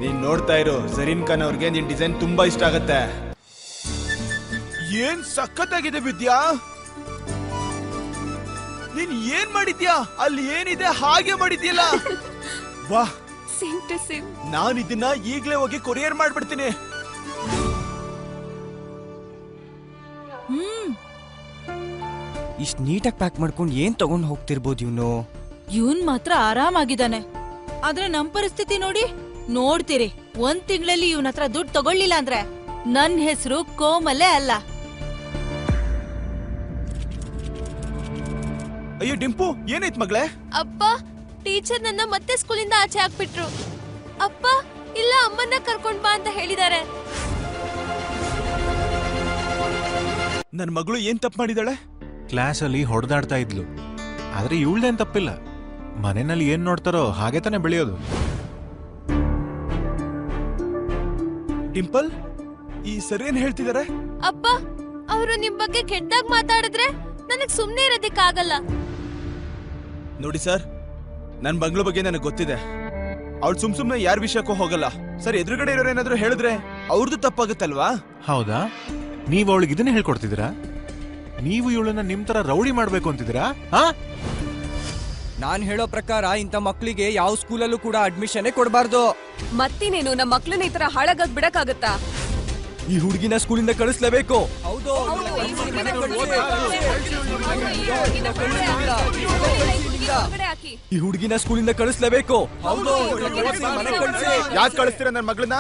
ನೀನ್ ನೋಡ್ತಾ ಇರು ಜರೀನ್ ಖಾನ್ ಅವ್ರಿಗೆ ನಿನ್ ಡಿಸೈನ್ ತುಂಬಾ ಇಷ್ಟ ಆಗತ್ತೆ. ಏನ್ ಸಖತ್ತಾಗಿದೆ ವಿದ್ಯಾ? ನೀನ್ ಏನ್ ಮಾಡಿದ್ಯಾ? ಅಲ್ಲಿ ಏನಿದೆ ಹಾಗೆ ಮಾಡಿದ್ಯಲ್ಲ? ವಾ ಸೇಮ್ ಟು ಸೇಮ್ ನಾನು ಇದನ್ನ ಈಗ್ಲೇ ಹೋಗಿ ಕೊರಿಯರ್ ಮಾಡ್ಬಿಡ್ತೀನಿ. ಹ್ಮ್. ಇಷ್ಟ್ ನೀಟಾಗಿ ಪ್ಯಾಕ್ ಮಾಡ್ಕೊಂಡು ಏನ್ ತಗೊಂಡು ಹೋಗ್ತಿರ್ಬೋದು ಇವನು? ಇವನ್ ಮಾತ್ರ ಆರಾಮಾಗಿದ್ದಾನೆ. ಆದ್ರೆ ನಮ್ ಪರಿಸ್ಥಿತಿ ನೋಡಿ ನೋಡ್ತೀರಿ ಒಂದ್ ತಿಂಗಳಲ್ಲಿ ಇವನ ಹತ್ರ ದುಡ್ಡು ತಗೊಳ್ಳಿಲ್ಲ ಅಂದ್ರೆ ನನ್ ಹೆಸರು ಕೋಮಲೆ ಅಲ್ಲ. ಅಯ್ಯೋ ಡಿಂಪು ಏನಾಯ್ತು ಮಗಳೇ? ಅಪ್ಪ ಟೀಚರ್ ನನ್ನ ಮತ್ತೆ ಸ್ಕೂಲಿಂದ ಆಚೆ ಹಾಕ್ಬಿಟ್ರು ಅಪ್ಪ ಇಲ್ಲ ಅಮ್ಮನ್ನ ಕರ್ಕೊಂಡ್ ಬಾ ಅಂತ ಹೇಳಿದಾರೆ ನನ್ನ ಮಗಳು ಏನ್ ತಪ್ಪು ಮಾಡಿದಾಳೆ? ಕ್ಲಾಸಲ್ಲಿ ಹೊಡೆದಾಡ್ತಾ ಇದ್ಲು. ಆದರೆ ಇವಳ್ದೇನು ತಪ್ಪಿಲ್ಲ. ಮನೆಯಲ್ಲಿ ಏನು ನೋಡ್ತಾರೋ ಹಾಗೆ ತಾನೇ ಬೆಳೆಯೋದು. ಟಿಂಪಲ್ ಈ ಸರ್ ಏನ್ ಹೇಳ್ತಿದಾರೆ? ಅಪ್ಪ ಅವರು ನಿಮ್ ಬಗ್ಗೆ ಕೆಟ್ಟದಾಗ ಮಾತಾಡಿದ್ರೆ ನನಗ್ ಸುಮ್ನೆ ಇರೋದಕ್ಕಾಗಲ್ಲ. ನೋಡಿ ಸರ್ ನನ್ ಮಗಳ ಬಗ್ಗೆ ನನಗೆ ಗೊತ್ತಿದೆ. ಅವಳು ಸುಮ್ ಸುಮ್ನೆ ಯಾರ ವಿಷಯಕ್ಕೂ ಹೋಗಲ್ಲ. ಸರ್ ಎದುರುಗಡೆ ಇರೋರು ಏನಾದ್ರು ಹೇಳಿದ್ರೆ ಅವ್ರದ್ದು ತಪ್ಪಾಗುತ್ತಲ್ವಾ? ಹೌದಾ? ನೀವು ಅವಳಿಗೆ ಇದನ್ನ ಹೇಳ್ಕೊಡ್ತಿದ್ದೀರಾ? ನೀವು ಇವಳನ್ನ ನಿಮ್ ತರ ರೌಡಿ ಮಾಡ್ಬೇಕು ಅಂತಿದ್ದೀರಾ? ಹಾ ನಾನ್ ಹೇಳೋ ಪ್ರಕಾರ ಇಂಥ ಮಕ್ಳಿಗೆ ಯಾವ ಸ್ಕೂಲಲ್ಲೂ ಕೂಡ ಅಡ್ಮಿಷನ್ ಕೊಡಬಾರ್ದು. ಮತ್ತಿನೇನು ನಮ್ಮ ಮಕ್ಳನ್ನ ಈ ತರ ಹಾಳಾಗಕ್ ಬಿಡಕ್ಕಾಗತ್ತಾ? ಈ ಹುಡುಗಿನ ಸ್ಕೂಲಿಂದ ಕಳಿಸ್ಲೇಬೇಕು. ಹೌದು ಈ ಹುಡುಗಿನ ಸ್ಕೂಲಿಂದ ಕಳಿಸ್ಲೇಬೇಕು. ಹೌದು. ಯಾಕೆ ಕಳಿಸ್ತೀರ ನನ್ನ ಮಗಳನ್ನ?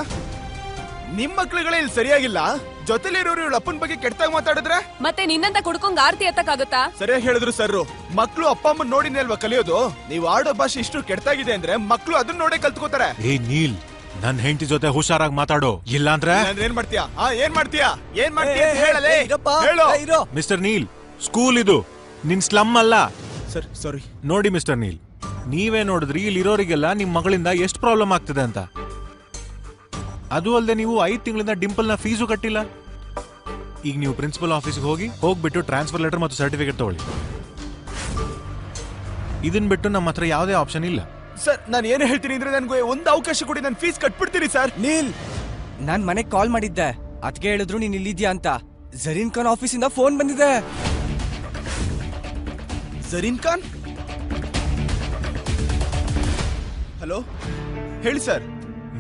ನಿಮ್ ಮಕ್ಳುಗಳೇ ಇಲ್ಲಿ ಸರಿಯಾಗಿಲ್ಲ? ಜೊತೆಲಿರೋರು ಇವಳ ಅಪ್ಪನ ಬಗ್ಗೆ ಕೆಟ್ಟದಾಗ ಮಾತಾಡಿದ್ರೆ? ಮತ್ತೆ ನಿನ್ನಂತ ಕುಡ್ಕೊಂಡ್ ಆರ್ತಿ ಎತ್ತಕ್ಕಾಗತ್ತಾ? ಸರಿಯಾಗಿ ಹೇಳಿದ್ರು ಸರ್ ಮಕ್ಳು ಅಪ್ಪ ಅಮ್ಮನ್ ನೋಡಿನೇ ಅಲ್ವಾ ಕಲಿಯೋದು? ನೀವು ಆಡೋ ಭಾಷೆ ಇಷ್ಟು ಕೆಟ್ಟಾಗಿದೆ ಅಂದ್ರೆ ಮಕ್ಳು ಅದನ್ನ ನೋಡೇ ಕಲ್ತ್ಕೋತಾರೆ. ಏ ನೀಲ್ ನನ್ ಹೆಂಡತಿ ಜೊತೆ ಹುಷಾರಾಗಿ ಮಾತಾಡು. ಇಲ್ಲಾಂದ್ರೆ? ಇಲ್ಲಾಂದ್ರೆ ಏನ್ ಮಾಡ್ತೀಯಾ? ಆ ಏನ್ ಮಾಡ್ತೀಯಾ? ಏನ್ ಏ, ಮಾಡ್ತೀಯ ಅಂತ ಹೇಳಲೇ? ಹೇಳು. ಮಿಸ್ಟರ್ ನೀಲ್ ಸ್ಕೂಲ್ ಇದು. ನಿನ್ ಸ್ಲಮ್ ಅಲ್ಲ. Sir sorry. ನೋಡಿ ಮಿಸ್ಟರ್ ನೀಲ್ ನೀವೇ ನೋಡಿದ್ರಿ ಇಲ್ಲಿರೋರಿಗೆಲ್ಲ ನಿಮ್ ಮಗಳಿಂದ ಎಷ್ಟು ಪ್ರಾಬ್ಲಮ್ ಆಗ್ತಿದೆ ಅಂತ. ಅದು ಅಲ್ಲದೆ ನೀವು ಐದು ತಿಂಗಳಿಂದ ಡಿಂಪಲ್ನ ಫೀಸು ಕಟ್ಟಿಲ್ಲ. ಈಗ ನೀವು ಪ್ರಿನ್ಸಿಪಲ್ ಆಫೀಸ್ಗೆ ಹೋಗಿ ಹೋಗ್ಬಿಟ್ಟು ಟ್ರಾನ್ಸ್ಫರ್ ಲೆಟರ್ ಮತ್ತು ಸರ್ಟಿಫಿಕೇಟ್ ತಗೊಳ್ಳಿ. ಇದನ್ನ ಬಿಟ್ಟು ನಮ್ಮ ಹತ್ರ ಯಾವುದೇ ಆಪ್ಷನ್ ಇಲ್ಲ. ಸರ್ ನಾನು ಏನು ಹೇಳ್ತೀನಿ ಅಂದ್ರೆ ನನಗೆ ಒಂದು ಅವಕಾಶ ಕೊಡಿ ನಾನು ಫೀಸ್ ಕಟ್ಬಿಡ್ತೀನಿ ಸರ್. ನೀಲ್ ನಾನು ಮನೆಗೆ ಕಾಲ್ ಮಾಡಿದ್ದೆ. ಅದ್ಕೆ ಹೇಳಿದ್ರು ನೀನು ಇಲ್ಲಿದ್ಯಾ ಅಂತ. ಜರೀನ್ ಖಾನ್ ಆಫೀಸಿಂದ ಫೋನ್ ಬಂದಿದೆ. ಜರೀನ್ ಖಾನ್? ಹಲೋ? ಹೇಳಿ ಸರ್.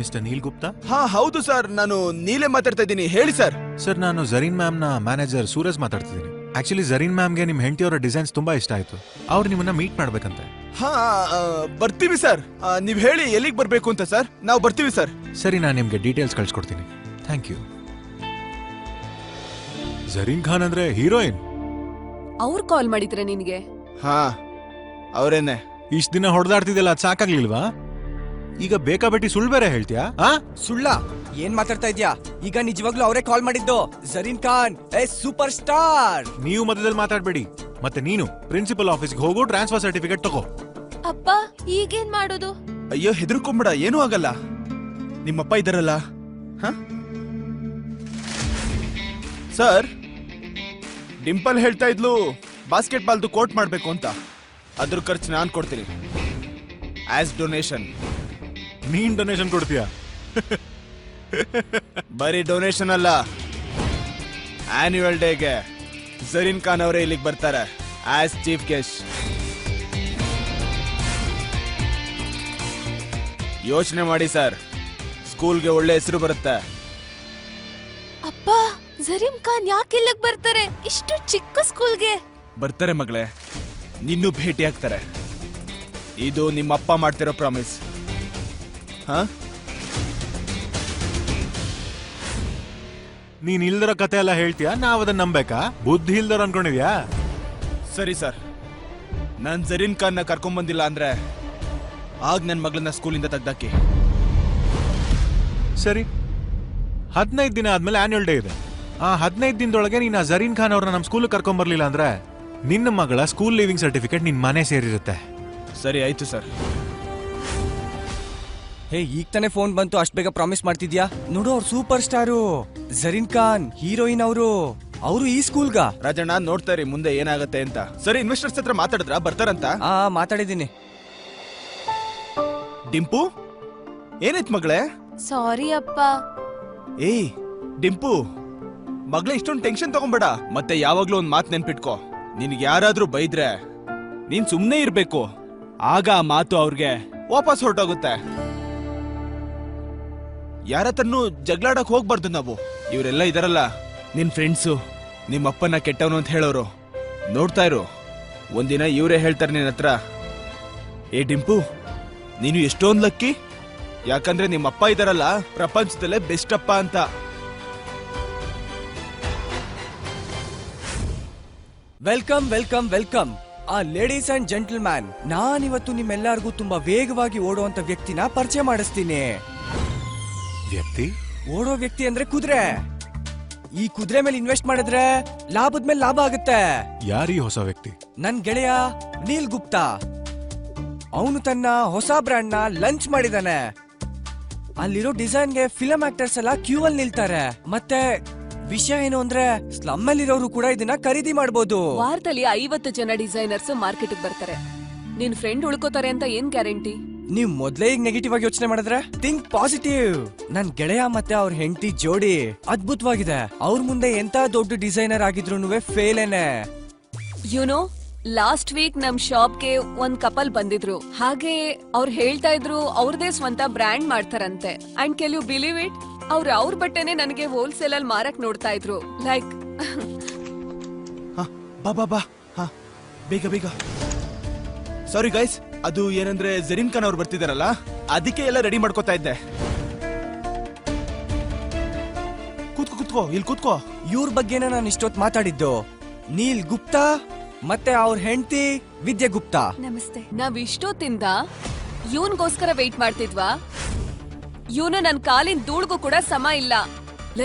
ಮಿಸ್ಟರ್ ನೀಲ್ ಗುಪ್ತಾ? ಹಾ ಹೌದು ಸರ್. ನಾನು ನೀಲೇ ಮಾತಾಡ್ತಾ ಇದ್ದೀನಿ. ಹೇಳಿ ಸರ್. ಸರ್ ನಾನು ಜರೀನ್ ಮ್ಯಾಮ್ನ ಮ್ಯಾನೇಜರ್ ಸೂರಜ್ ಮಾತಾಡ್ತಿದ್ದೀನಿ. ಆಕ್ಚುಲಿ ಜರೀನ್ ಮ್ಯಾಮ್ಗೆ ನಿಮ್ಮ ಹೆಂಡತಿಯವರ ಡಿಸೈನ್ಸ್ ತುಂಬಾ ಇಷ್ಟ ಆಯ್ತು. ಅವ್ರು ನಿಮ್ಮನ್ನ ಮೀಟ್ ಮಾಡ್ಬೇಕಂತೆ. ಹಾ ಆ, ಬರ್ತೀವಿ ಸರ್. ಆ, ನೀವ್ ಹೇಳಿ ಎಲ್ಲಿಗೆ ಬರ್ಬೇಕು ಅಂತ ಸರ್. ನಾವು ಬರ್ತೀವಿ ಸರ್. ಸರಿ ನಾನು ನಿಮ್ಗೆ ಡೀಟೇಲ್ಸ್ ಕಳ್ಸ್ಕೊಡ್ತೀನಿ. ಥ್ಯಾಂಕ್ ಯು ಜರೀನ್ ಖಾನ್ ಅಂದ್ರೆ ಹೀರೋಯಿನ್? ಅವ್ರು ಕಾಲ್ ಮಾಡಿದ್ರೆ ನಿನ್ಗೆ? ಹಾ ಅವರೇನೆ. ಇಷ್ಟ ದಿನ ಹೊಡೆದಾಡ್ತಿದ್ದೆಲ್ಲ ಅದು ಸಾಕಾಗ್ಲಿಲ್ವಾ? ಈಗ ಬೇಕಾಬಿಟ್ಟಿ ಸುಳ್ಳು ಬೇರೆ ಹೇಳ್ತೀಯಾ? ಆ? ಸುಳ್ಳ. ಏನ್ ಮಾತಾಡ್ತಾ ಇದ್ಯಾ? ಈಗ ನಿಜವಾಗ್ಲೂ ಅವರೇ ಕಾಲ್ ಮಾಡಿದ್ದು. Zareen Khan a super star ನೀವು ಮಧ್ಯದಲ್ಲಿ ಮಾತಾಡ್ಬೇಡಿ. ಮತ್ತೆ ನೀನು ಪ್ರಿನ್ಸಿಪಲ್ ಆಫೀಸ್ಗೆ ಹೋಗು ಟ್ರಾನ್ಸ್ಫರ್ ಸರ್ಟಿಫಿಕೇಟ್ ತಗೋ. ಅಪ್ಪ ಈಗೇನ್ ಮಾಡೋದು? ಅಯ್ಯೋ ಹೆದರ್ಕೊಂಬೇಡ ಏನೂ ಆಗಲ್ಲ. ನಿಮ್ಮಪ್ಪ ಇದ್ದಾರಲ್ಲ? ಹ? ಸರ್ ಡಿಂಪಲ್ ಹೇಳ್ತಾ ಇದ್ಲು ಬಾಸ್ಕೆಟ್ ಬಾಲ್ದು ಕೋಟ್ ಮಾಡ್ಬೇಕು ಅಂತ. ಅದ್ರ ಖರ್ಚು ನಾನು ಕೊಡ್ತೀನಿ. ಆಸ್ ಡೊನೇಷನ್ ನೀನ್ ಡೊನೇಷನ್ ಕೊಡ್ತೀಯಾ? ಬರೀ ಡೊನೇಷನ್ ಅಲ್ಲ ಆನ್ಯುವಲ್ ಡೇಗೆ ಜರೀನ್ ಖಾನ್ ಅವರೇ ಇಲ್ಲಿಗೆ ಬರ್ತಾರೆ ಆಸ್ ಚೀಫ್ ಗೆಸ್ಟ್ ಯೋಚನೆ ಮಾಡಿ ಸರ್ ಸ್ಕೂಲ್ಗೆ ಒಳ್ಳೆ ಹೆಸರು ಬರುತ್ತೆ. ಅಪ್ಪ ಜರೀಂ ಖಾನ್ ಯಾಕೆ ಇಲ್ಲಿಗೆ ಬರ್ತಾರೆ? ಇಷ್ಟು ಚಿಕ್ಕ ಸ್ಕೂಲ್ಗೆ. ಬರ್ತಾರೆ ಮಗಳೇ ನಿನ್ನೂ ಭೇಟಿ ಆಗ್ತಾರೆ. ಇದು ನಿಮ್ಮಪ್ಪ ಮಾಡ್ತಿರೋ ಪ್ರಾಮಿಸ್ ನೀನ್ ಇಲ್ದರ ಕತೆ ಎಲ್ಲ ಹೇಳ್ತೀಯಾ? ನಾವ್ ಅದನ್ನ ನಂಬೇಕಾ ಬುದ್ಧಿ ಇಲ್ದರ ಅನ್ಕೊಂಡಿದ್ಯಾ? ಸರಿ ಸರ್. ನಾನು ಜರೀನ್ ಖಾನ್ನ ಕರ್ಕೊಂಬಂದಿಲ್ಲ ಅಂದ್ರೆ ಆಗ ನನ್ನ ಮಗಳನ್ನ ಸ್ಕೂಲಿಂದ ತೆಗ್ದಾಕಿ. ಸರಿ. ಹದಿನೈದು ದಿನ ಆದ್ಮೇಲೆ ಆನ್ಯುವಲ್ ಡೇ ಇದೆ. ಆ ಹದಿನೈದು ದಿನದೊಳಗೆ ನೀನ್ ಆ ಜರೀನ್ ಖಾನ್ ಅವ್ರನ್ನ ನಮ್ಮ ಸ್ಕೂಲ್ ಕರ್ಕೊಂಬರ್ಲಿಲ್ಲ ಅಂದ್ರೆ ನಿನ್ನ ಮಗಳ ಸ್ಕೂಲ್ ಲೀವಿಂಗ್ ಸರ್ಟಿಫಿಕೇಟ್ ನಿನ್ ಮನೆ ಸೇರಿರುತ್ತೆ. ಸರಿ ಆಯ್ತು ಸರ್. ಹೇ ಈಗ ತಾನೇ ಫೋನ್ ಬಂತು. ಅಷ್ಟ್ ಬೇಗ ಪ್ರಾಮಿಸ್ ಮಾಡ್ತಿದ್ಯಾ? ನೋಡು ಅವ್ರು super star Zareen Khan heroine ಅವರು. ಅವರು ಈ ಸ್ಕೂಲ್ಗ ರಾಜಣ್ಣ ನೋಡ್ತಾ ಇರಿ ಮುಂದೆ ಏನಾಗುತ್ತೆ ಅಂತ. ಸರಿ ಇನ್ವೆಸ್ಟರ್ಸ್ ಹತ್ರ ಮಾತಾಡಿದ್ರ? ಬರ್ತಾರಂತ? ಆ ಮಾತಾಡಿದ್ದೀನಿ. ಡಿಂಪು? ಏನಾಯ್ತು ಮಗಳೇ? ಸಾರಿ ಅಪ್ಪ. ಏಯ್ ಡಿಂಪು. ಮಗಳೇ ಇಷ್ಟೊಂದು ಟೆನ್ಷನ್ ತಗೊಂಬೇಡ. ಮತ್ತೆ ಯಾವಾಗ್ಲೂ ಒಂದ್ ಮಾತು ನೆನ್ಪಿಟ್ಕೋ. ನಿನ್ಗೆ ಯಾರಾದ್ರೂ ಬೈದ್ರೆ ನೀನ್ ಸುಮ್ನೆ ಇರ್ಬೇಕು. ಆಗ ಆ ಮಾತು ಅವ್ರಿಗೆ ವಾಪಸ್ ಹೊರಟೋಗುತ್ತೆ. ಯಾರತ್ರನೂ ಜಗಳಾಡಕ್ ಹೋಗ್ಬಾರ್ದು ನಾವು. ಇವರೆಲ್ಲ ಇದಾರಲ್ಲ. ನಿನ್ ಫ್ರೆಂಡ್ಸು ನಿಮ್ಮಪ್ಪನ ಕೆಟ್ಟವನು ಅಂತ ಹೇಳೋರು. ನೋಡ್ತಾ ಇರು. ಒಂದಿನ ಇವರೇ ಹೇಳ್ತಾರೆ ನಿನ್ನ ಹತ್ರ. ಏ ಡಿಂಪು ನೀನು ಎಷ್ಟೊಂದು ಲಕ್ಕಿ. ಯಾಕಂದ್ರೆ ನಿಮ್ಮಪ್ಪ ಇದಾರಲ್ಲ ಪ್ರಪಂಚದಲ್ಲೇ ಬೆಸ್ಟ್ ಅಪ್ಪ ಅಂತ. Welcome welcome welcome. ಆ ಲೇಡೀಸ್ ಅಂಡ್ ಜೆಂಟಲ್ಮ್ಯಾನ್ ನಾನಿವತ್ತು ನಿಮ್ಮೆಲ್ಲರಿಗೂ ತುಂಬಾ ವೇಗವಾಗಿ ಓಡುವಂತ ವ್ಯಕ್ತಿನ ಪರಿಚಯ ಮಾಡಿಸ್ತೀನಿ. ವ್ಯಕ್ತಿ? ಓಡೋ ವ್ಯಕ್ತಿ ಅಂದ್ರೆ ಕುದುರೆ. ಈ ಕುದುರೆ ಮೇಲೆ ಇನ್ವೆಸ್ಟ್ ಮಾಡಿದ್ರೆ ಲಾಭದ ಮೇಲೆ ಲಾಭ ಆಗುತ್ತೆ. ಯಾರೀ ಹೊಸ ವ್ಯಕ್ತಿ? ನನ್ ಗೆಳೆಯ ನೀಲ್ ಗುಪ್ತಾ. ಅವನು ತನ್ನ ಹೊಸ ಬ್ರ್ಯಾಂಡ್ನ ಲಂಚ್ ಮಾಡಿದಾನೆ. ಅಲ್ಲಿರೋ ಡಿಸೈನ್ಗೆ ಫಿಲಂ ಆಕ್ಟರ್ಸ್ ಎಲ್ಲ ಕ್ಯೂ ಅಲ್ಲಿ ನಿಲ್ತಾರೆ. ಮತ್ತೆ ವಿಷಯ ಏನು ಅಂದ್ರೆ ಸ್ಲಮ್ ಅಲ್ಲಿರೋರು ಕೂಡ ಇದನ್ನ ಖರೀದಿ ಮಾಡಬಹುದು ವಾರದಲ್ಲಿ ಐವತ್ತು ಜನ ಡಿಸೈನರ್ಸ್ ಮಾರ್ಕೆಟ್ ಬರ್ತಾರೆ. ನಿನ್ ಫ್ರೆಂಡ್ ಉಳ್ಕೋತಾರೆ ಅಂತ ಏನ್ ಗ್ಯಾರಂಟಿ ನೀವ್ ಮೊದ್ಲೇ ಈಗ ನೆಗೆಟಿವ್ ಆಗಿ ಯೋಚನೆ ಮಾಡಿದ್ರೆ ಥಿಂಕ್ ಪಾಸಿಟಿವ್ ನನ್ ಗೆಳೆಯ ಮತ್ತೆ ಅವ್ರ ಹೆಂಡತಿ ಜೋಡಿ ಅದ್ಭುತವಾಗಿದೆ. ಅವ್ರ ಮುಂದೆ ಎಂತ ದೊಡ್ಡ ಡಿಸೈನರ್ ಆಗಿದ್ರು ಫೇಲೇನೆ ಯುನೋ ಲಾಸ್ಟ್ ವೀಕ್ ನಮ್ ಶಾಪ್ಗೆ ಒಂದ್ ಕಪಲ್ ಬಂದಿದ್ರು. ಹಾಗೆ ಅವ್ರು ಹೇಳ್ತಾ ಇದ್ರು ಅವ್ರದೇ ಸ್ವಂತ ಬ್ರ್ಯಾಂಡ್ ಮಾಡ್ತಾರಂತೆ. ಅಂಡ್ ಕೆಲ್ ಯು ಬಿಲೀವ್ ಇಟ್ ಅವ್ರ ಅವ್ರ ಬಟ್ಟೆನೆ ನನಗೆ ಹೋಲ್ಸೇಲ್ ಅಲ್ಲಿ ಮಾರಕ್ ನೋಡ್ತಾ ಇದ್ರು. ಲೈಕ್ ಹ, ಬಾ ಬಾ ಬಾ. ಹಾ ಬೇಗ ಬೇಗ. ಸಾರಿ ಗೈಸ್ ಅದು ಏನಂದ್ರೆ ಜರೀನ್ ಖಾನ್ ಅವ್ರು ಬರ್ತಿದಾರಲ್ಲ ಅದಕ್ಕೆ ಎಲ್ಲ ರೆಡಿ ಮಾಡ್ಕೋತಾ ಇದ್ದೆ. ಕೂತ್ಕೋ ಕೂತ್ಕೋ ಇಲ್ಲಿ ಕೂತ್ಕೋ. ಇವ್ರ ಬಗ್ಗೆನೇ ನಾನು ಇಷ್ಟೊತ್ತು ಮಾತಾಡಿದ್ದು. ನೀಲ್ ಗುಪ್ತಾ ಮತ್ತೆ ಅವ್ರ ಹೆಂಡತಿ ವಿದ್ಯಾ ಗುಪ್ತಾ? ನಮಸ್ತೆ. ನಾವ್ ಇಷ್ಟೊತ್ತಿಂದ ಇವನ್ಗೋಸ್ಕರ ವೆಯ್ಟ್ ಮಾಡ್ತಿದ್ವಾ? ಇವನು ನನ್ ಕಾಲಿನ ಧೂಳ್ಗೂ ಕೂಡ ಸಮ ಇಲ್ಲ.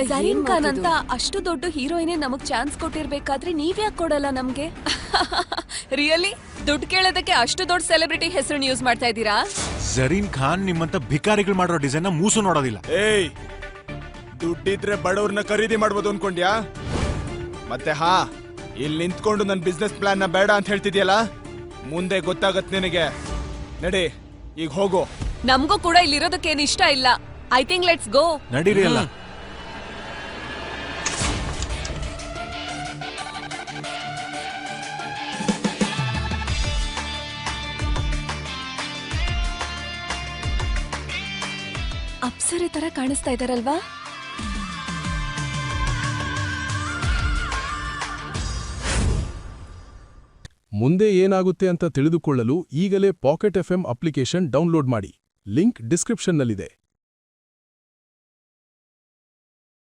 ಜರೀನ್ ಖಾನ್ ಅಂತ ಅಷ್ಟು ದೊಡ್ಡ ಹೀರೋಯಿನೇ ನಮಗ್ ಚಾನ್ಸ್ ಕೊಟ್ಟಿರ್ಬೇಕಾದ್ರೆ ನೀವ್ಯಾಕ್ ಕೊಡಲ್ಲ ನಮ್ಗೆ? ರಿಯಲಿ ದುಡ್ಡು ಕೇಳೋದಕ್ಕೆ ಅಷ್ಟು ದೊಡ್ಡ ಸೆಲೆಬ್ರಿಟಿ ಹೆಸರು ಯೂಸ್ ಮಾಡ್ತಾ ಇದ್ದೀರಾ? ಜರೀನ್ ಖಾನ್ ನಿಮ್ಮಂತ ಭಿಕಾರಿಗಳು ಮಾಡಿರೋ ಡಿಸೈನ್ ಮೂಸು ನೋಡೋದಿಲ್ಲ. ಏಯ್ ದುಡ್ಡಿದ್ರೆ ಬಡವ್ರನ್ನ ಖರೀದಿ ಮಾಡ್ಬೋದು ಅನ್ಕೊಂಡ್ಯಾ? ಮತ್ತೆ ಹಾ ಇಲ್ಲಿ ನಿಂತ್ಕೊಂಡು ನನ್ನ ಬಿಸ್ನೆಸ್ ಪ್ಲಾನ್ನ ಬೇಡ ಅಂತ ಹೇಳ್ತಿದ್ಯಲ್ಲ? ಮುಂದೆ ಗೊತ್ತಾಗತ್ ನಿನಗೆ. ನಡಿ ಈಗ ಹೋಗು. ನಮಗೂ ಕೂಡ ಇಲ್ಲಿರೋದಕ್ಕೇನು ಇಷ್ಟ ಇಲ್ಲ. ಐ ಥಿಂಕ್ ಲೆಟ್ಸ್ ಗೋ ನಡೀರಿ ಅಲ್ಲ. ತರ ಕಾಣಿಸ್ತಾ ಇದಾರಲ್ವಾ? ಮುಂದೆ ಏನಾಗುತ್ತೆ ಅಂತ ತಿಳಿದುಕೊಳ್ಳಲು ಈಗಲೇ ಪಾಕೆಟ್ ಎಫ್ಎಂ ಅಪ್ಲಿಕೇಶನ್ ಡೌನ್ಲೋಡ್ ಮಾಡಿ. ಲಿಂಕ್ ಡಿಸ್ಕ್ರಿಪ್ಷನ್ನಲ್ಲಿದೆ.